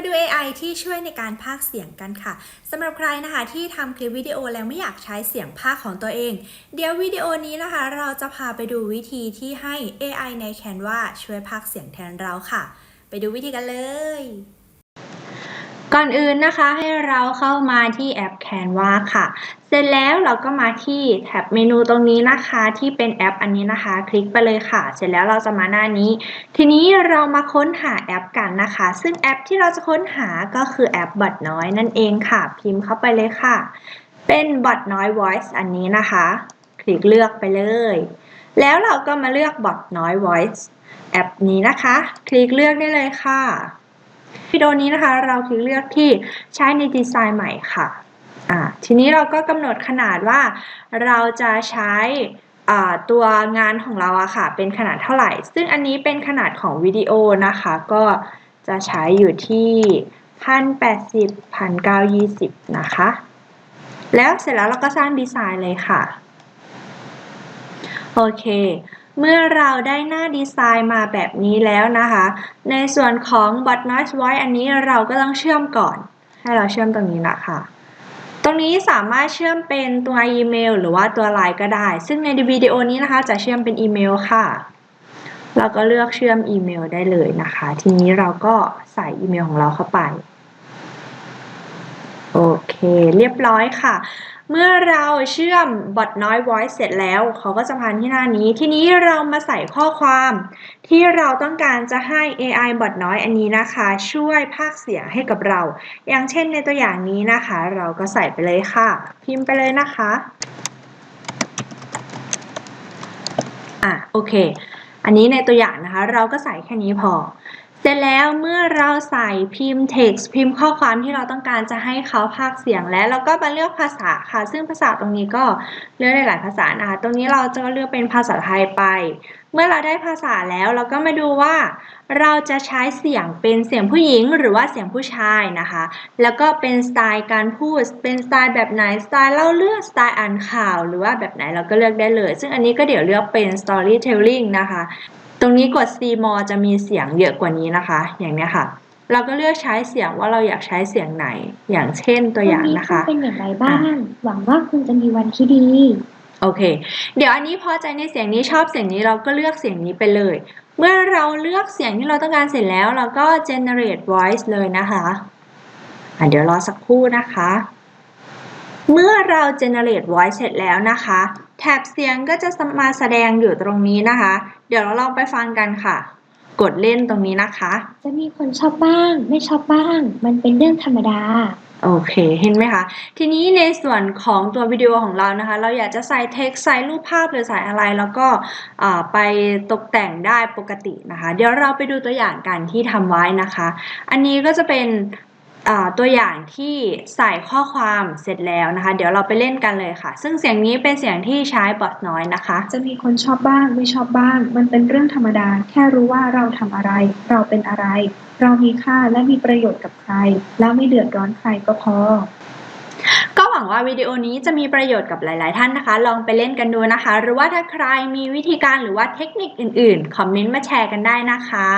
มาดู AI ที่ช่วยในการพากเสียงกันค่ะสำหรับใครนะคะที่ทำคลิปวิดีโอแล้วไม่อยากใช้เสียงพากของตัวเอง เดี๋ยววิดีโอนี้นะคะ เราจะพาไปดูวิธีที่ให้ AI ใน Canva ช่วยพากเสียงแทนเราค่ะ ไปดูวิธีกันเลย ก่อนอื่นนะคะให้เราเข้ามาที่แอป Canva ค่ะ เสร็จแล้วเราก็มาที่แท็บเมนูตรงนี้นะคะที่เป็นแอปอันนี้นะคะ คลิกไปเลยค่ะ เสร็จแล้วเราจะมาหน้านี้ ทีนี้เรามาค้นหาแอปกันนะคะ ซึ่งแอปที่เราจะค้นหาก็คือแอปบอทน้อยนั่นเองค่ะ พิมพ์เข้าไปเลยค่ะ เป็นบอทน้อย Voice อันนี้นะคะ คลิกเลือกไปเลย แล้วเราก็มาเลือกบอทน้อย Voice แอปนี้นะคะ คลิกเลือกได้เลยค่ะ วิดีโอนี้นะคะเราคลิกเลือกที่ใช้ในดีไซน์ใหม่ค่ะ ทีนี้เราก็กำหนดขนาดว่าเราจะใช้ตัวงานของเราอะค่ะ เป็นขนาดเท่าไหร่ ซึ่งอันนี้เป็นขนาดของวิดีโอนะคะ ก็จะใช้อยู่ที่พันแปดสิบพันเก้ายี่สิบนะคะ แล้วเสร็จแล้วเราก็สร้างดีไซน์เลยค่ะ โอเค เมื่อเราได้หน้าดีไซน์มาแบบนี้แล้วนะคะ ในส่วนของ bot noise voice อันนี้เราก็ต้องเชื่อมก่อน ให้เราเชื่อมตรงนี้นะคะ ตรงนี้สามารถเชื่อมเป็นตัวอีเมลหรือว่าตัวไลน์ก็ได้ ซึ่งในวิดีโอนี้นะคะ จะเชื่อมเป็นอีเมลค่ะ เราก็เลือกเชื่อมอีเมลได้เลยนะคะ ทีนี้เราก็ใส่อีเมลของเราเข้าไป โอเค เรียบร้อยค่ะ เมื่อเราเชื่อม bot noise voice เสร็จแล้ว เขาก็จะพานที่หน้านี้ ทีนี้เรามาใส่ข้อความ ที่เราต้องการจะให้ AI bot noise อันนี้นะคะ ช่วยพากเสียงให้กับเรา อย่างเช่นในตัวอย่างนี้นะคะ เราก็ใส่ไปเลยค่ะ พิมพ์ไปเลยนะคะอะโอเค อันนี้ในตัวอย่างนะคะ เราก็ใส่แค่นี้พอ เสร็จแล้วเมื่อเราใส่พิมพ์ text พิมพ์ข้อความที่เราต้องการจะให้เขาพากย์เสียงแล้วเราก็มาเลือกภาษาค่ะ ซึ่งภาษาตรงนี้ก็เลือกได้หลายภาษานะคะ ตรงนี้เราจะเลือกเป็นภาษาไทยไป เมื่อเราได้ภาษาแล้วเราก็มาดูว่า เราจะใช้เสียงเป็นเสียงผู้หญิงหรือว่าเสียงผู้ชายนะคะ แล้วก็เป็นสไตล์การพูด เป็นสไตล์แบบไหน สไตล์เล่าเรื่อง สไตล์อ่านข่าว หรือว่าแบบไหนเราก็เลือกได้เลย ซึ่งอันนี้ก็เดี๋ยวเลือกเป็น storytelling นะคะ ตรงนี้กด C more จะมีเสียงเยอะกว่านี้นะคะ อย่างเนี้ยค่ะ เราก็เลือกใช้เสียงว่าเราอยากใช้เสียงไหน อย่างเช่นตัวอย่างนะคะวัเป็นอย่างไรบ้าง หวังว่าคุณจะมีวันที่ดี โอเค เดี๋ยวอันนี้พอใจในเสียงนี้ชอบเสียงนี้เราก็เลือกเสียงนี้ไปเลย เมื่อเราเลือกเสียงที่เราต้องการเสร็จแล้วเราก็ generate voice เลยนะคะอะเดี๋ยวรอสักครู่นะคะ เมื่อเรา generate voice เสร็จแล้วนะคะ แถบเสียงก็จะมาแสดงอยู่ตรงนี้นะคะ เดี๋ยวเราลองไปฟังกันค่ะ กดเล่นตรงนี้นะคะ จะมีคนชอบบ้าง ไม่ชอบบ้าง มันเป็นเรื่องธรรมดา โอเค เห็นไหมคะ ทีนี้ในส่วนของตัววิดีโอของเรานะคะ เราอยากจะใส่เท็กซ์ใส่รูปภาพหรือใส่อะไร แล้วก็อ่าไปตกแต่งได้ปกตินะคะ เดี๋ยวเราไปดูตัวอย่างกันที่ทำไว้นะคะ อันนี้ก็จะเป็นอ่า ตัวอย่างที่ใส่ข้อความเสร็จแล้วนะคะ เดี๋ยวเราไปเล่นกันเลยค่ะ ซึ่งเสียงนี้เป็นเสียงที่ใช้บอทน้อยนะคะ จะมีคนชอบบ้างไม่ชอบบ้าง มันเป็นเรื่องธรรมดา แค่รู้ว่าเราทำอะไร เราเป็นอะไร เรามีค่าและมีประโยชน์กับใคร แล้วไม่เดือดร้อนใครก็พอ ก็หวังว่าวิดีโอนี้จะมีประโยชน์กับหลาย ๆ ท่านนะคะ ลองไปเล่นกันดูนะคะ หรือว่าถ้าใครมีวิธีการหรือว่าเทคนิคอื่น ๆ คอมเมนต์มาแชร์กันได้นะคะ